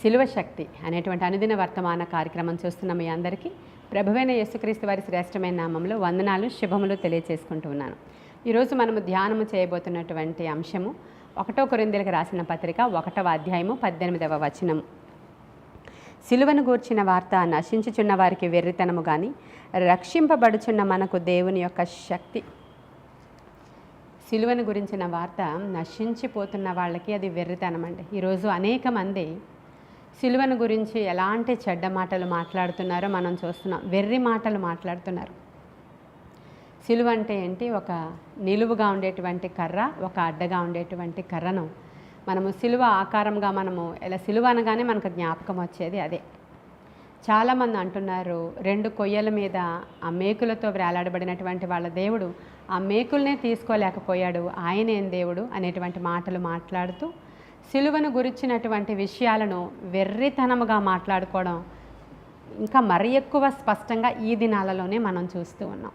శిలువ శక్తి అనేటువంటి అనుదిన వర్తమాన కార్యక్రమం చూస్తున్న మీ అందరికీ ప్రభువైన యేసుక్రీస్తు వారి శ్రేష్టమైన నామంలో వందనాలు శుభములు తెలియజేసుకుంటూ ఉన్నాను. ఈరోజు మనము ధ్యానము చేయబోతున్నటువంటి అంశము ఒకటో కొరిందెలకు రాసిన పత్రిక ఒకటవ అధ్యాయము పద్దెనిమిదవ వచనం సిలువను గూర్చిన వార్త నశించుచున్న వారికి వెర్రితనము కానీ రక్షింపబడుచున్న మనకు దేవుని యొక్క శక్తి. సిలువను గురించిన వార్త నశించిపోతున్న వాళ్ళకి అది వెర్రితనం అండి ఈరోజు అనేక మంది సిలువను గురించి ఎలాంటి చెడ్డ మాటలు మాట్లాడుతున్నారో మనం చూస్తున్నాం. వెర్రి మాటలు మాట్లాడుతున్నారు. సిలువ అంటే ఏంటి? ఒక నిలువుగా ఉండేటువంటి కర్ర ఒక అడ్డగా ఉండేటువంటి కర్రను మనము సిలువ ఆకారంగా మనము ఇలా సిలువ అనగానే మనకు జ్ఞాపకం వచ్చేది అదే. చాలామంది అంటున్నారు రెండు కొయ్యల మీద ఆ మేకులతో వేలాడబడినటువంటి వాళ్ళ దేవుడు ఆ మేకుల్నే తీసుకోలేకపోయాడు ఆయనేం దేవుడు అనేటువంటి మాటలు మాట్లాడుతూ సిలువను గురించినటువంటి విషయాలను వెర్రితనముగా మాట్లాడుకోవడం ఇంకా మరి ఎక్కువ స్పష్టంగా ఈ దినాలలోనే మనం చూస్తూ ఉన్నాం.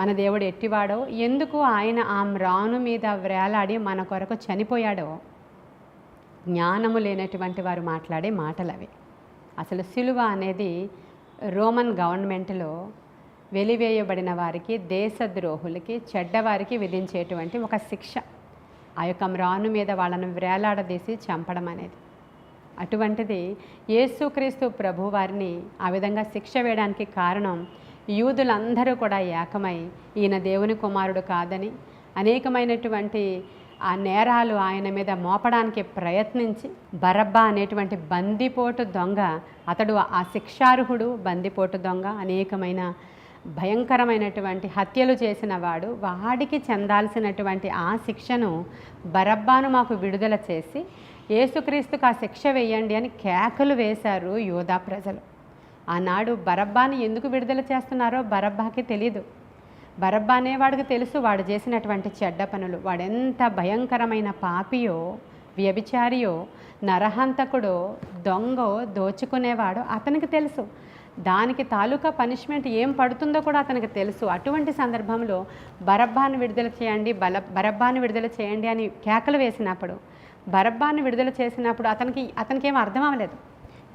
మన దేవుడు ఎట్టివాడో ఎందుకు ఆయన ఆ మ్రాను మీద వేలాడి మన కొరకు చనిపోయాడో జ్ఞానము లేనటువంటి వారు మాట్లాడే మాటలు అవి అసలు సిలువ అనేది రోమన్ గవర్నమెంట్లో వెలివేయబడిన వారికి దేశద్రోహులకి చెడ్డవారికి విధించేటువంటి ఒక శిక్ష. ఆ యొక్క మ్రాను మీద వాళ్ళను వేలాడదీసి చంపడం అనేది. అటువంటిది యేసుక్రీస్తు ప్రభు వారిని ఆ విధంగా శిక్ష వేయడానికి కారణం యూదులందరూ కూడా ఏకమై ఈయన దేవుని కుమారుడు కాదని అనేకమైనటువంటి ఆ నేరాలు ఆయన మీద మోపడానికి ప్రయత్నించి బరబ్బా అనేటువంటి బందిపోటు దొంగ అతడు ఆ శిక్షార్హుడు బందిపోటు దొంగ అనేకమైన భయంకరమైనటువంటి హత్యలు చేసిన వాడు వాడికి చెందాల్సినటువంటి ఆ శిక్షను బరబ్బాను మాకు విడుదల చేసి యేసుక్రీస్తుకు ఆ శిక్ష వేయండి అని కేకలు వేశారు యోధా ప్రజలు. ఆనాడు బరబ్బాని ఎందుకు విడుదల చేస్తున్నారో బరబ్బాకి తెలీదు. బరబ్బా అనేవాడికి తెలుసు వాడు చేసినటువంటి చెడ్డ పనులు. వాడెంత భయంకరమైన పాపియో వ్యభిచారియో నరహంతకుడో దొంగో దోచుకునేవాడో అతనికి తెలుసు. దానికి తాలూకా పనిష్మెంట్ ఏం పడుతుందో కూడా అతనికి తెలుసు. అటువంటి సందర్భంలో బరబ్బాను విడుదల చేయండి బల బరబ్బాను విడుదల చేయండి అని కేకలు వేసినప్పుడు బరబ్బాను విడుదల చేసినప్పుడు అతనికి అతనికి ఏం అర్థం అవ్వలేదు.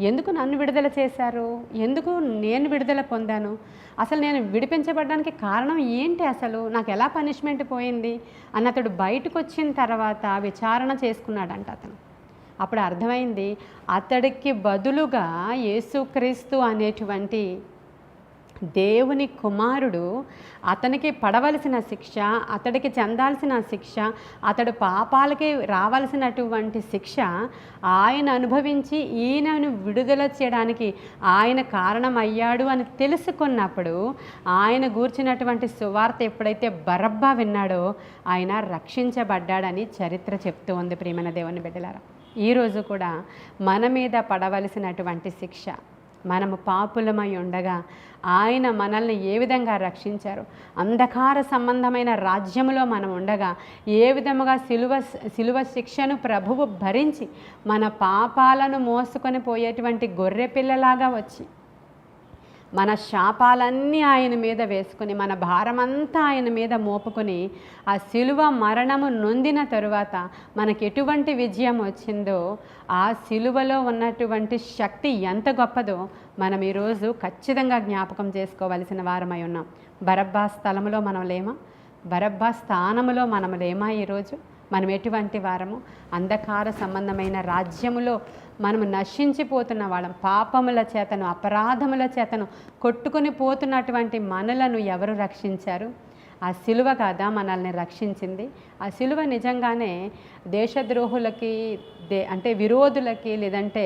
ఎందుకు నన్ను విడుదల చేశారు? ఎందుకు నేను విడుదల పొందాను? అసలు నేను విడిపించబడడానికి కారణం ఏంటి అసలు? నాకు ఎలా పనిష్మెంట్ పోయింది? అన్నతడు అతడు బయటకు వచ్చిన తర్వాత విచారణ చేసుకున్నాడంట అతను. అప్పుడు అర్థమైంది అతడికి బదులుగా యేసుక్రీస్తు అనేటువంటి దేవుని కుమారుడు అతనికి పడవలసిన శిక్ష అతడికి చెందాల్సిన శిక్ష అతడు పాపాలకి రావాల్సినటువంటి శిక్ష ఆయన అనుభవించి ఈయనను విడుదల చేయడానికి ఆయన కారణమయ్యాడు అని తెలుసుకున్నప్పుడు ఆయన గూర్చినటువంటి సువార్త ఎప్పుడైతే బరబ్బా విన్నాడో ఆయన రక్షించబడ్డాడని చరిత్ర చెప్తూ ఉంది ప్రియమైన దేవుని బిడ్డలారా. ఈరోజు కూడా మన మీద పడవలసినటువంటి శిక్ష మనము పాపులమై ఉండగా ఆయన మనల్ని ఏ విధంగా రక్షించారు? అంధకార సంబంధమైన రాజ్యములో మనం ఉండగా ఏ విధముగా సిలువ సిలువ శిక్షను ప్రభువు భరించి మన పాపాలను మోసుకొని పోయేటువంటి గొర్రె పిల్లలాగా వచ్చి మన శాపాలన్నీ ఆయన మీద వేసుకుని మన భారమంతా ఆయన మీద మోపుకొని ఆ శిలువ మరణము నొందిన తరువాత మనకి ఎటువంటి విజయం వచ్చిందో ఆ శిలువలో ఉన్నటువంటి శక్తి ఎంత గొప్పదో మనం ఈరోజు ఖచ్చితంగా జ్ఞాపకం చేసుకోవలసిన వారమై ఉన్నాం. బరబ్బా స్థలములో మనం లేమా? బరబ్బా స్థానములో మనం లేమా ఈరోజు? మనం ఎటువంటి వారము? అంధకార సంబంధమైన రాజ్యములో మనము నశించిపోతున్న వాళ్ళం. పాపముల చేతను అపరాధముల చేతను కొట్టుకుని పోతున్నటువంటి మనలను ఎవరు రక్షించారు? ఆ సిలువ కాదా మనల్ని రక్షించింది? ఆ సిలువ నిజంగానే దేశద్రోహులకి దే అంటే విరోధులకి లేదంటే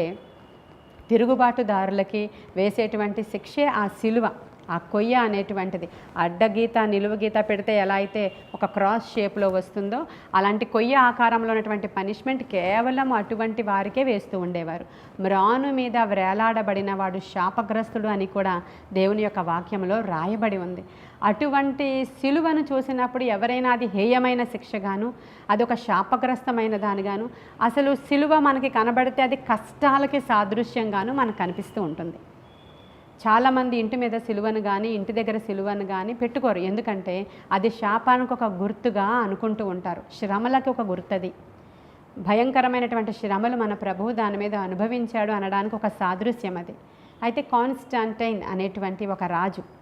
తిరుగుబాటుదారులకి వేసేటువంటి శిక్షే ఆ సిలువ. ఆ కొయ్య అనేటువంటిది. అడ్డగీత నిలువ గీత పెడితే ఎలా అయితే ఒక క్రాస్ షేప్లో వస్తుందో అలాంటి కొయ్య ఆకారంలో ఉన్నటువంటి పనిష్మెంట్ కేవలం అటువంటి వారికే వేస్తూ ఉండేవారు. మ్రాను మీద వ్రేలాడబడిన వాడు శాపగ్రస్తుడు అని కూడా దేవుని యొక్క వాక్యంలో రాయబడి ఉంది. అటువంటి సిలువను చూసినప్పుడు ఎవరైనా అది హేయమైన శిక్షగాను అది ఒక శాపగ్రస్తమైన దానిగాను అసలు సిలువ మనకి కనబడితే అది కష్టాలకి సాదృశ్యంగాను మనకు కనిపిస్తూ ఉంటుంది. చాలామంది ఇంటి మీద సిలువను కానీ ఇంటి దగ్గర సిలువను కానీ పెట్టుకోరు. ఎందుకంటే అది శాపానికి ఒక గుర్తుగా అనుకుంటూ ఉంటారు. శ్రమలకి ఒక గుర్తది. భయంకరమైనటువంటి శ్రమలు మన ప్రభువు దాని మీద అనుభవించాడు అనడానికి ఒక సాదృశ్యం అది. అయితే కాన్స్టాంటైన్ అనేటువంటి ఒక రాజు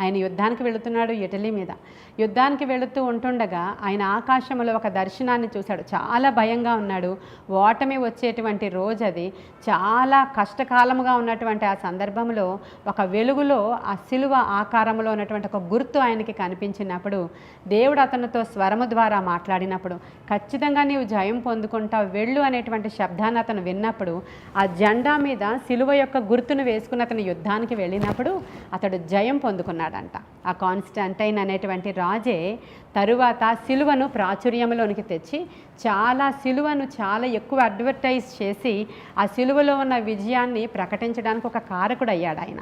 ఆయన యుద్ధానికి వెళుతున్నాడు ఇటలీ మీద. యుద్ధానికి వెళుతూ ఉంటుండగా ఆయన ఆకాశంలో ఒక దర్శనాన్ని చూశాడు. చాలా భయంగా ఉన్నాడు. ఓటమి వచ్చేటువంటి రోజు అది. చాలా కష్టకాలముగా ఉన్నటువంటి ఆ సందర్భంలో ఒక వెలుగులో ఆ సిలువ ఆకారంలో ఉన్నటువంటి ఒక గుర్తు ఆయనకి కనిపించినప్పుడు దేవుడు అతనితో స్వరము ద్వారా మాట్లాడినప్పుడు ఖచ్చితంగా నీవు జయం పొందుకుంటావు వెళ్ళు అనేటువంటి శబ్దాన్ని అతను విన్నప్పుడు ఆ జెండా మీద సిలువ యొక్క గుర్తును వేసుకుని అతను యుద్ధానికి వెళ్ళినప్పుడు అతడు జయం పొందుకున్నాడంట ఆ కాన్స్టాంటైన్ అనేటువంటి రాజే తరువాత సిలువను ప్రాచుర్యంలోనికి తెచ్చి చాలా సిలువను చాలా ఎక్కువ అడ్వర్టైజ్ చేసి ఆ సిలువలో ఉన్న విజయాన్ని ప్రకటించడానికి ఒక కారకుడు అయ్యాడు ఆయన.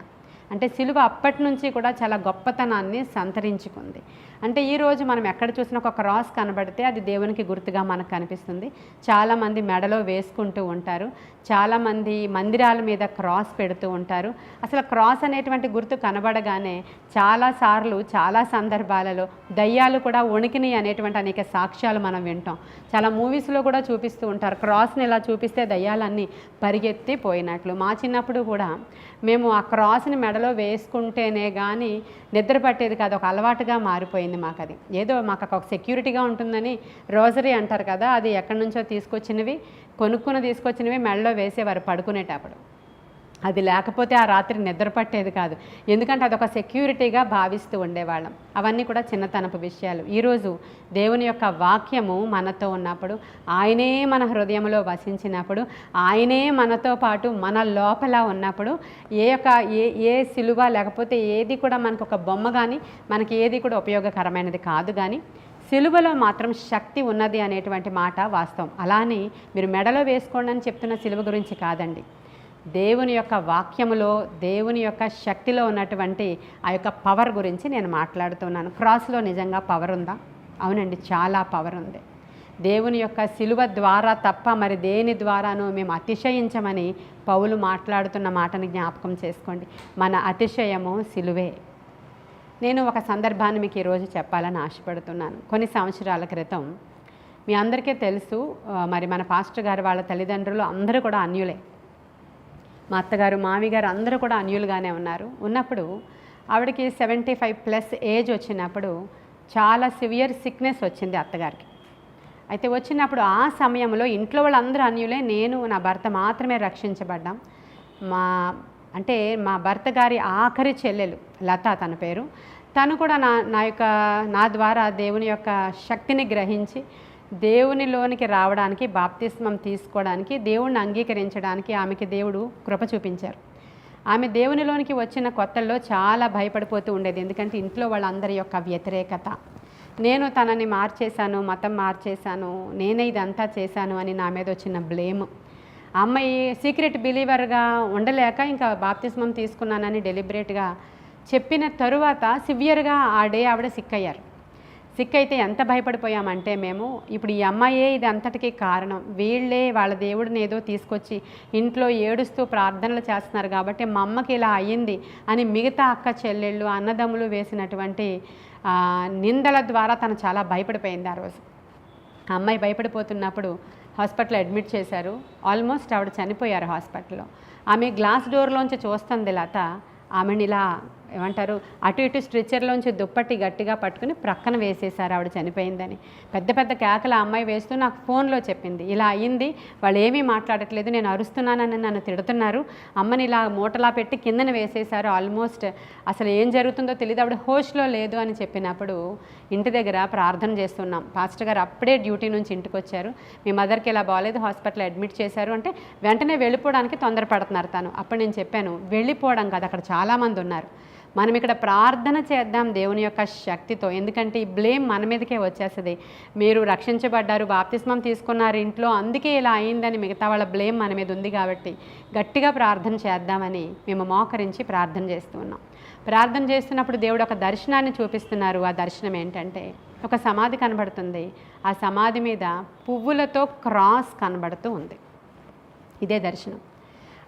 అంటే సిలువ అప్పటి నుంచి కూడా చాలా గొప్పతనాన్ని సంతరించుకుంది. అంటే ఈరోజు మనం ఎక్కడ చూసినా ఒక క్రాస్ కనబడితే అది దేవునికి గుర్తుగా మనకు కనిపిస్తుంది. చాలామంది మెడలో వేసుకుంటూ ఉంటారు. చాలామంది మందిరాల మీద క్రాస్ పెడుతూ ఉంటారు. అసలు క్రాస్ అనేటువంటి గుర్తు కనబడగానే చాలాసార్లు చాలా సందర్భాలలో దయ్యాలు కూడా వణికిని అనేటువంటి అనేక సాక్ష్యాలు మనం వింటాం. చాలా మూవీస్లో కూడా చూపిస్తూ ఉంటారు. క్రాస్ని ఇలా చూపిస్తే దయ్యాలన్నీ పరిగెత్తి పోయినట్లు మా చిన్నప్పుడు కూడా మేము ఆ క్రాస్ని మెడలో వేసుకుంటేనే కానీ నిద్ర పట్టేది కాదు. ఒక అలవాటుగా మారిపోయింది మాకు అది ఏదో మాకు ఒక సెక్యూరిటీగా ఉంటుందని రోజరీ అంటారు కదా అది ఎక్కడి నుంచో తీసుకొచ్చినవి కొనుక్కుని తీసుకొచ్చినవి మెడలో వేసేవారు పడుకునేటప్పుడు. అది లేకపోతే ఆ రాత్రి నిద్ర పట్టేది కాదు. ఎందుకంటే అదొక సెక్యూరిటీగా భావిస్తూ ఉండేవాళ్ళం. అవన్నీ కూడా చిన్నతనపు విషయాలు. ఈరోజు దేవుని యొక్క వాక్యము మనతో ఉన్నప్పుడు ఆయనే మన హృదయంలో వసించినప్పుడు ఆయనే మనతో పాటు మన లోపల ఉన్నప్పుడు ఏ యొక్క ఏ ఏ సిలువ లేకపోతే ఏది కూడా మనకు ఒక బొమ్మ కానీ మనకి ఏది కూడా ఉపయోగకరమైనది కాదు కానీ సిలువలో మాత్రం శక్తి ఉన్నది అనేటువంటి మాట వాస్తవం. అలానే మీరు మెడలో వేసుకోండి అని చెప్తున్న సిలువ గురించి కాదండి. దేవుని యొక్క వాక్యములో దేవుని యొక్క శక్తిలో ఉన్నటువంటి ఆ యొక్క పవర్ గురించి నేను మాట్లాడుతున్నాను. క్రాస్లో నిజంగా పవర్ ఉందా? అవునండి చాలా పవర్ ఉంది. దేవుని యొక్క సిలువ ద్వారా తప్ప మరి దేని ద్వారానూ మేము అతిశయించమని పౌలు మాట్లాడుతున్న మాటను జ్ఞాపకం చేసుకోండి. మన అతిశయము సిలువే. నేను ఒక సందర్భాన్ని మీకు ఈరోజు చెప్పాలని ఆశపడుతున్నాను. కొన్ని సంవత్సరాల క్రితం మీ అందరికీ తెలుసు మరి మన పాస్టర్ గారు వాళ్ళ తల్లిదండ్రులు అందరూ కూడా అన్యులే. మా అత్తగారు మామి గారు అందరూ కూడా అన్యులుగానే ఉన్నారు. ఉన్నప్పుడు ఆవిడకి సెవెంటీ ఫైవ్ ప్లస్ ఏజ్ వచ్చినప్పుడు చాలా సివియర్ సిక్నెస్ వచ్చింది అత్తగారికి. అయితే వచ్చినప్పుడు ఆ సమయంలో ఇంట్లో వాళ్ళందరూ అన్యులే నేను నా భర్త మాత్రమే రక్షించబడ్డాం. మా అంటే మా భర్త గారి ఆఖరి చెల్లెలు లత తన పేరు. తను కూడా నా నా యొక్క నా ద్వారా దేవుని యొక్క శక్తిని గ్రహించి దేవునిలోనికి రావడానికి బాప్తిస్మం తీసుకోవడానికి దేవుణ్ణి అంగీకరించడానికి ఆమెకి దేవుడు కృప చూపించారు. ఆమె దేవునిలోనికి వచ్చిన కొత్తల్లో చాలా భయపడిపోతూ ఉండేది. ఎందుకంటే ఇంట్లో వాళ్ళందరి యొక్క వ్యతిరేకత. నేను తనని మార్చేశాను మతం మార్చేశాను నేనే ఇదంతా చేశాను అని నా మీద వచ్చిన బ్లేమ్. అమ్మాయి సీక్రెట్ బిలీవర్గా ఉండలేక ఇంకా బాప్తిస్మం తీసుకున్నానని డెలిబరేట్గా చెప్పిన తరువాత సివియర్గా ఆ డే ఆవిడ సిక్ అయ్యారు సిక్ అయితే ఎంత భయపడిపోయామంటే మేము ఇప్పుడు ఈ అమ్మాయే ఇది అంతటికీ కారణం. వీళ్ళే వాళ్ళ దేవుడిని ఏదో తీసుకొచ్చి ఇంట్లో ఏడుస్తూ ప్రార్థనలు చేస్తున్నారు కాబట్టి మా అమ్మకి ఇలా అయ్యింది అని మిగతా అక్క చెల్లెళ్ళు అన్నదమ్ములు వేసినటువంటి నిందల ద్వారా తను చాలా భయపడిపోయింది ఆ రోజు. అమ్మాయి భయపడిపోతున్నప్పుడు హాస్పిటల్ అడ్మిట్ చేశారు. ఆల్మోస్ట్ ఆవిడ చనిపోయారు హాస్పిటల్లో. ఆమె గ్లాస్ డోర్లోంచి చూస్తుంది లత. ఆమెను ఇలా ఏమంటారు అటు ఇటు స్ట్రెచ్చర్లోంచి దుప్పటి గట్టిగా పట్టుకుని ప్రక్కన వేసేసారు ఆవిడ చనిపోయిందని. పెద్ద పెద్ద కేకలు ఆ అమ్మాయి వేస్తూ నాకు ఫోన్లో చెప్పింది. ఇలా అయ్యింది వాళ్ళు ఏమీ మాట్లాడట్లేదు నేను అరుస్తున్నానని నన్ను తిడుతున్నారు. అమ్మని ఇలా మూటలా పెట్టి కిందన వేసేశారు ఆల్మోస్ట్. అసలు ఏం జరుగుతుందో తెలియదు ఆవిడ హోస్ట్లో లేదు అని చెప్పినప్పుడు ఇంటి దగ్గర ప్రార్థన చేస్తున్నాం. పాస్టర్ గారు అప్పుడే డ్యూటీ నుంచి ఇంటికి వచ్చారు. మీ మదర్కి ఇలా బాగాలేదు హాస్పిటల్ అడ్మిట్ చేశారు అంటే వెంటనే వెళ్ళిపోవడానికి తొందరపడుతున్నారు తను. అప్పుడు నేను చెప్పాను వెళ్ళిపోవడం కాదు అక్కడ చాలామంది ఉన్నారు. మనం ఇక్కడ ప్రార్థన చేద్దాం దేవుని యొక్క శక్తితో. ఎందుకంటే ఈ బ్లేమ్ మన మీదకే వచ్చేస్తుంది. మీరు రక్షించబడ్డారు బాప్తిస్మం తీసుకున్నారు ఇంట్లో అందుకే ఇలా అయిందని మిగతా వాళ్ళ బ్లేమ్ మన మీద ఉంది కాబట్టి గట్టిగా ప్రార్థన చేద్దామని మేము మోకరించి ప్రార్థన చేస్తూ ఉన్నాం. ప్రార్థన చేస్తున్నప్పుడు దేవుడు ఒక దర్శనాన్ని చూపిస్తున్నారు. ఆ దర్శనం ఏంటంటే ఒక సమాధి కనబడుతుంది. ఆ సమాధి మీద పువ్వులతో క్రాస్ కనబడుతూ ఉంది. ఇదే దర్శనం.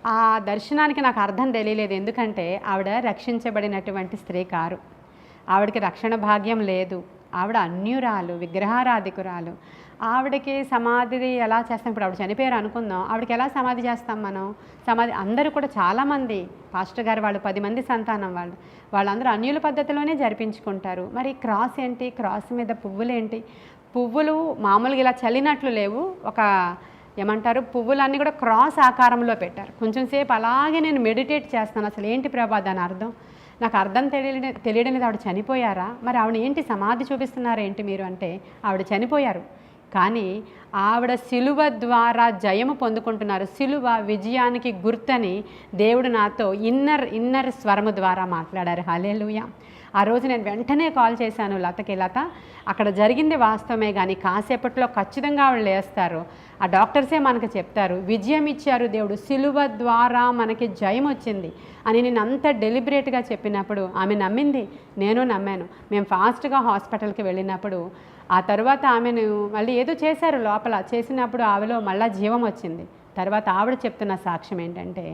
ఆ దర్శనానికి నాకు అర్థం తెలియలేదు. ఎందుకంటే ఆవిడ రక్షించబడినటువంటి స్త్రీ కారు. ఆవిడకి రక్షణ భాగ్యం లేదు. ఆవిడ అన్యురాలు విగ్రహారాధికురాలు. ఆవిడకి సమాధి ఎలా చేస్తాం? ఇప్పుడు ఆవిడ చనిపోయారు అనుకుందాం. ఆవిడకి ఎలా సమాధి చేస్తాం మనం? సమాధి అందరూ కూడా చాలామంది పాస్టర్ గారు వాళ్ళు పది మంది సంతానం వాళ్ళు వాళ్ళందరూ అన్యుల పద్ధతిలోనే జరిపించుకుంటారు. మరి క్రాస్ ఏంటి? క్రాస్ మీద పువ్వులు ఏంటి? పువ్వులు మామూలుగా ఇలా చల్లినట్లు లేవు. ఒక ఏమంటారు? పువ్వులన్నీ కూడా క్రాస్ ఆకారంలో పెట్టారు. కొంచెం సేపు అలాగే నేను మెడిటేట్ చేస్తాను. అసలు ఏంటి ప్రభా దాని అర్థం? నాకు అర్థం తెలియని తెలియడం లేదు. ఆవిడ చనిపోయారా? మరి ఆవిడ ఏంటి సమాధి చూపిస్తున్నారా ఏంటి మీరు అంటే? ఆవిడ చనిపోయారు. కానీ ఆవిడ సిలువ ద్వారా జయము పొందుకుంటున్నారు. సిలువ విజయానికి గుర్తని దేవుడు నాతో ఇన్నర్ ఇన్నర్ స్వరము ద్వారా మాట్లాడారు. హలే ఆ రోజు నేను వెంటనే కాల్ చేశాను లతకి. లత అక్కడ జరిగింది వాస్తవమే కానీ కాసేపట్లో ఖచ్చితంగా ఆవిడ లేస్తారు. ఆ డాక్టర్సే మనకు చెప్తారు విజయం ఇచ్చారు దేవుడు సిలువ ద్వారా మనకి జయం వచ్చింది అని నేను అంత డెలిబరేట్గా చెప్పినప్పుడు ఆమె నమ్మింది నేను నమ్మాను. మేము ఫాస్ట్గా హాస్పిటల్కి వెళ్ళినప్పుడు ఆ తర్వాత ఆమెను మళ్ళీ ఏదో చేశారు లోపల చేసినప్పుడు ఆమెలో మళ్ళా జీవం వచ్చింది. తర్వాత ఆవిడ చెప్తున్న సాక్ష్యం ఏంటంటే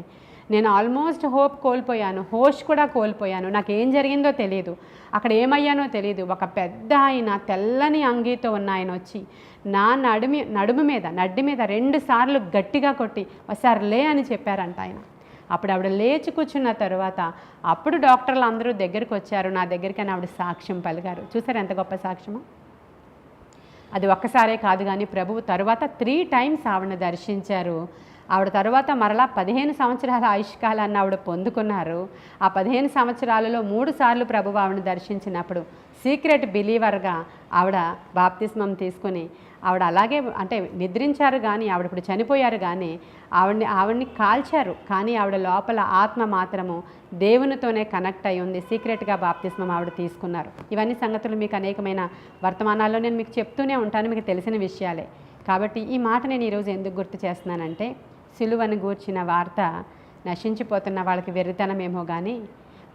నేను ఆల్మోస్ట్ హోప్ కోల్పోయాను హోష్ కూడా కోల్పోయాను. నాకు ఏం జరిగిందో తెలియదు అక్కడ ఏమయ్యానో తెలియదు ఒక పెద్ద ఆయన తెల్లని అంగీతో ఉన్న ఆయన వచ్చి నా నడుమి నడుము మీద నడ్డి మీద రెండు సార్లు గట్టిగా కొట్టి ఒకసారి లే అని చెప్పారంట ఆయన. అప్పుడు ఆవిడ లేచి కూర్చున్న తర్వాత అప్పుడు డాక్టర్లు అందరూ దగ్గరికి వచ్చారు. నా దగ్గరికి అని ఆవిడ సాక్ష్యం పలిగారు చూసారు ఎంత గొప్ప సాక్ష్యమో? అది ఒక్కసారే కాదు కానీ ప్రభువు తర్వాత త్రీ టైమ్స్ ఆవిడని దర్శించారు. ఆవిడ తర్వాత మరలా పదిహేను సంవత్సరాల ఆయుష్కాలాన్ని ఆవిడ పొందుకున్నారు. ఆ పదిహేను సంవత్సరాలలో మూడు సార్లు ప్రభు ఆవిడని దర్శించినప్పుడు సీక్రెట్ బిలీవర్గా ఆవిడ బాప్తిస్మం తీసుకుని ఆవిడ అలాగే అంటే నిద్రించారు కానీ ఆవిడ ఇప్పుడు చనిపోయారు కానీ ఆవిడని ఆవిడని కాల్చారు. కానీ ఆవిడ లోపల ఆత్మ మాత్రము దేవునితోనే కనెక్ట్ అయి ఉంది. సీక్రెట్గా బాప్తిస్మం ఆవిడ తీసుకున్నారు. ఇవన్నీ సంగతులు మీకు అనేకమైన వర్తమానాల్లో నేను మీకు చెప్తూనే ఉంటాను. మీకు తెలిసిన విషయాలే. కాబట్టి ఈ మాట నేను ఈరోజు ఎందుకు గుర్తు చేస్తున్నానంటే సిలువను గూర్చిన వార్త నశించిపోతున్న వాళ్ళకి వెర్రితనమేమో కానీ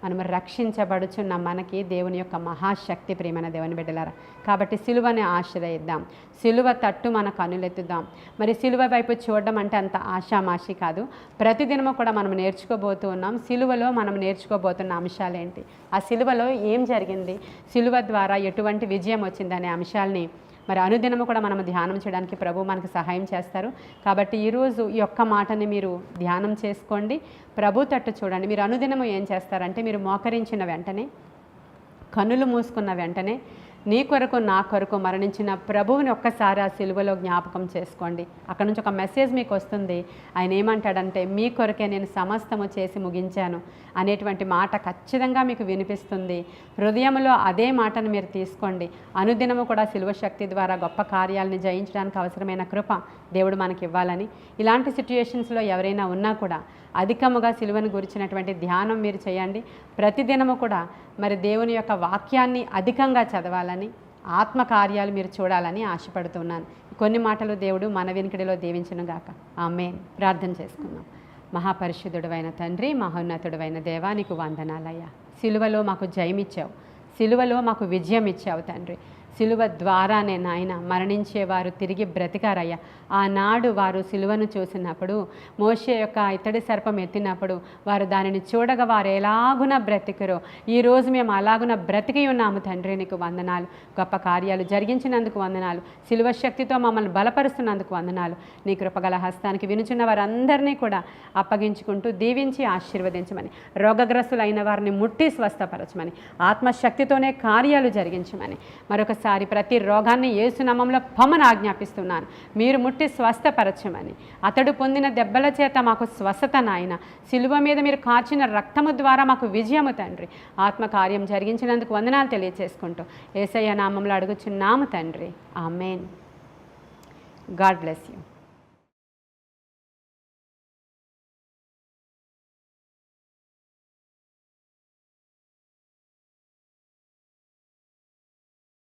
మనం రక్షించబడుచున్న మనకి దేవుని యొక్క మహాశక్తి ప్రేమన దేవుని బిడ్డలారా. కాబట్టి సిలువని ఆశ్రయిద్దాం. సిలువ తట్టు మన కనులెత్తుదాం. మరి సిలువ వైపు చూడడం అంటే అంత ఆషామాషి కాదు. ప్రతిదినము కూడా మనం నేర్చుకోబోతూ ఉన్నాం. సిలువలో మనం నేర్చుకోబోతున్న అంశాలేంటి? ఆ సిలువలో ఏం జరిగింది? సిలువ ద్వారా ఎటువంటి విజయం వచ్చిందనే అంశాల్ని మరి అనుదినము కూడా మనం ధ్యానం చేయడానికి ప్రభు మనకు సహాయం చేస్తారు. కాబట్టి ఈరోజు ఈ యొక్క మాటని మీరు ధ్యానం చేసుకోండి. ప్రభు తట్టు చూడండి. మీరు అనుదినము ఏం చేస్తారంటే మీరు మోకరించిన వెంటనే కనులు మూసుకున్న వెంటనే నీ కొరకు నా కొరకు మరణించిన ప్రభువుని ఒక్కసారి ఆ సిలువలో జ్ఞాపకం చేసుకోండి. అక్కడ నుంచి ఒక మెసేజ్ మీకు వస్తుంది. ఆయన ఏమంటాడంటే మీ కొరకే నేను సమస్తము చేసి ముగించాను అనేటువంటి మాట ఖచ్చితంగా మీకు వినిపిస్తుంది. హృదయంలో అదే మాటను మీరు తీసుకోండి. అనుదినము కూడా సిలువ శక్తి ద్వారా గొప్ప కార్యాలని జయించడానికి అవసరమైన కృప దేవుడు మనకి ఇవ్వాలని. ఇలాంటి సిచ్యుయేషన్స్లో ఎవరైనా ఉన్నా కూడా అధికముగా సిలువను గురించినటువంటి ధ్యానం మీరు చేయండి. ప్రతిదినము కూడా మరి దేవుని యొక్క వాక్యాన్ని అధికంగా చూడాలని ఆత్మకార్యాలు మీరు చూడాలని ఆశపడుతున్నాను. కొన్ని మాటలు దేవుడు మన వెనుకడిలో దీవించను గాక. ఆమె ప్రార్థన చేసుకుందాం. మహాపరిశుద్ధుడైన తండ్రి మహోన్నతుడైన దేవానికి వందనాలయ్యా. సిలువలో మాకు జయమిచ్చావు. సిలువలో మాకు విజయం ఇచ్చావు తండ్రి. సిలువ ద్వారానే నాయన మరణించేవారు తిరిగి బ్రతికారయ్యా. ఆనాడు వారు సిలువను చూసినప్పుడు మోషే యొక్క ఇత్తడి సర్పం ఎత్తినప్పుడు వారు దానిని చూడగా వారు ఎలాగున బ్రతికరో ఈరోజు మేము అలాగున బ్రతికి ఉన్నాము తండ్రి నీకు వందనాలు. గొప్ప కార్యాలు జరిగించినందుకు వందనాలు. సిలువ శక్తితో మమ్మల్ని బలపరుస్తున్నందుకు వందనాలు. నీ కృపగల హస్తానికి వినుచున్న వారందరినీ కూడా అప్పగించుకుంటూ దీవించి ఆశీర్వదించమని రోగగ్రస్తులైన వారిని ముట్టి స్వస్థపరచమని ఆత్మశక్తితోనే కార్యాలు జరిగించమని మరొక మరొకసారి ప్రతి రోగాన్ని ఏసునామంలో పొమ్మను ఆజ్ఞాపిస్తున్నాను. మీరు ముట్టి స్వస్థపరచమని. అతడు పొందిన దెబ్బల చేత మాకు స్వస్థత నాయన. సిలువ మీద మీరు కాచిన రక్తము ద్వారా మాకు విజయము తండ్రి. ఆత్మకార్యం జరిగించినందుకు వందనాలు తెలియచేసుకుంటూ ఏసయ్య నామంలో అడుగుచున్నాము తండ్రి. ఆమెన్. God bless you.